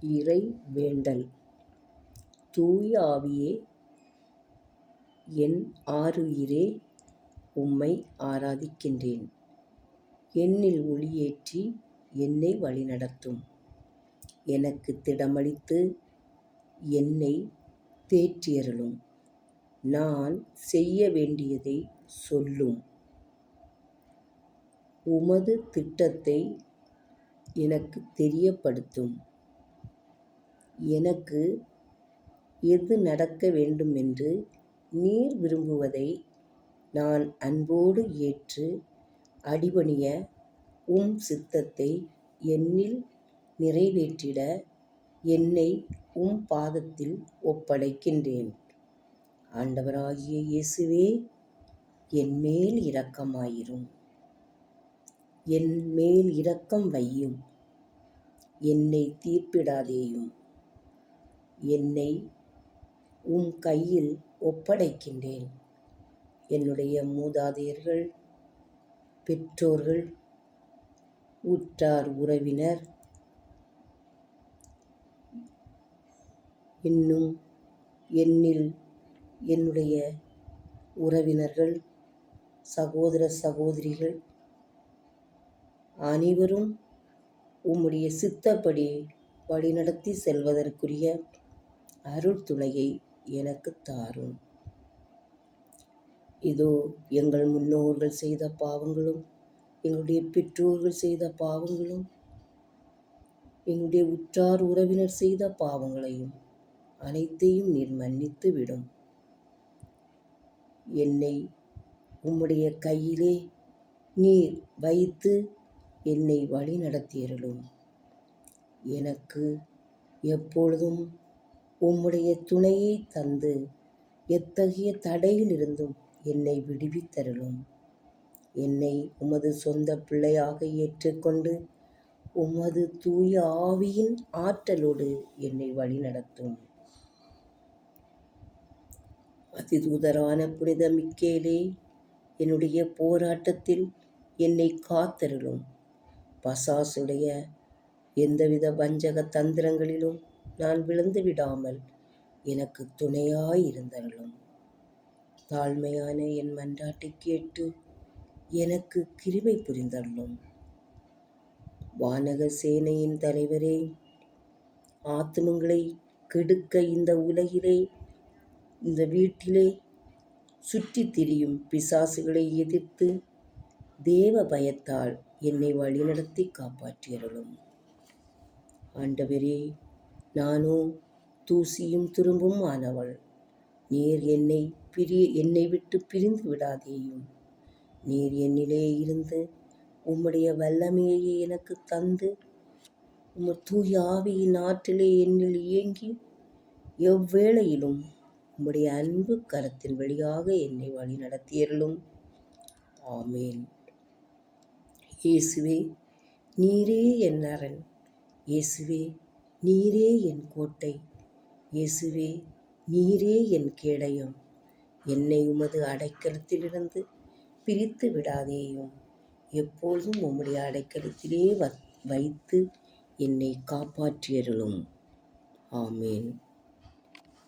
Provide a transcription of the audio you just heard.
இறை வேண்டல். தூய ஆவியே என் ஆருயிரே உம்மை ஆராதிக்கின்றேன். என்னில் ஒளியேற்றி என்னை வழிநடத்தும். எனக்கு திடமளித்து என்னை தேற்றியருளும். நான் செய்ய வேண்டியதை சொல்லும். உமது திட்டத்தை எனக்கு தெரியப்படுத்தும். எனக்கு எது நடக்க வேண்டுமென்று நீர் விரும்புவதை நான் அன்போடு ஏற்று அடிபணிய உம் சித்தத்தை என்னில் நிறைவேற்றிட என்னை உம் பாதத்தில் ஒப்படைக்கின்றேன். ஆண்டவராகிய இயேசுவே என்மேல் இரக்கமாயிரும். என் மேல் இரக்கம் வையும். என்னை தீர்ப்பிடாதேயும். என்னை உம் கையில் ஒப்படைக்கின்றேன். என்னுடைய மூதாதையர்கள் பெற்றோர்கள் உற்றார் உறவினர் இன்னும் என்னில் என்னுடைய உறவினர்கள் சகோதர சகோதரிகள் அனைவரும் உம்முடைய சித்தப்படி வழிநடத்தி செல்வதற்குரிய அருள்துளையை எனக்கு தாரும். இதோ எங்கள் முன்னோர்கள் செய்த பாவங்களும் எங்களுடைய பெற்றோர்கள் செய்த பாவங்களும் எங்களுடைய உற்றார் உறவினர் செய்த பாவங்களையும் அனைத்தையும் நீர் மன்னித்து விடும் என்னை உம்முடைய கையிலே நீர் வைத்து என்னை வழி நடத்தியருளும் எனக்கு எப்பொழுதும் உம்முடைய துணையை தந்து எத்தகைய தடையிலிருந்தும் என்னை விடுவித்தருளும். என்னை உமது சொந்த பிள்ளையாக ஏற்றுக்கொண்டு உமது தூய ஆவியின் ஆற்றலோடு என்னை வழிநடத்தும். அதிதூதரான புனித மிக்கேலே என்னுடைய போராட்டத்தில் என்னை காத்தருளும். பசாசுடைய எந்தவித வஞ்சக தந்திரங்களிலும் நான் விழுந்து விடாமல் எனக்கு துணையாயிருந்தருளும் தாழ்மையான என் மன்றாட்டை கேட்டு எனக்கு கிருமை புரிந்தருளும். வானக சேனையின் தலைவரே ஆத்மங்களை கெடுக்க இந்த உலகிலே இந்த வீட்டிலே சுற்றி திரியும் பிசாசுகளை எதிர்த்து தேவ பயத்தால் என்னை வழிநடத்தி காப்பாற்றியருளும். ஆண்டவரே நானோ தூசியும் துரும்பும் ஆனவள் நீர் என்னை பிரிய என்னை விட்டு பிரிந்து விடாதேயும். நீர் என்னிலே இருந்து உம்முடைய வல்லமையை எனக்கு தந்து உம் தூய ஆவியின் ஆற்றிலே என்னில் இயங்கி எவ்வேளையிலும் உம்முடைய அன்பு கரத்தின் வழியாக என்னை வழி நடத்தியருளும். ஆமேன். இயேசுவே நீரே என் அரண். இயேசுவே நீரே என் கோட்டை. இயேசுவே நீரே என் கேடயம். என்னை உமது அடைக்கலத்திலிருந்து பிரித்து விடாதேயும். எப்பொழுதும் உம்முடைய அடைக்கலத்திலே வைத்து என்னை காப்பாற்றியருளும். ஆமேன்.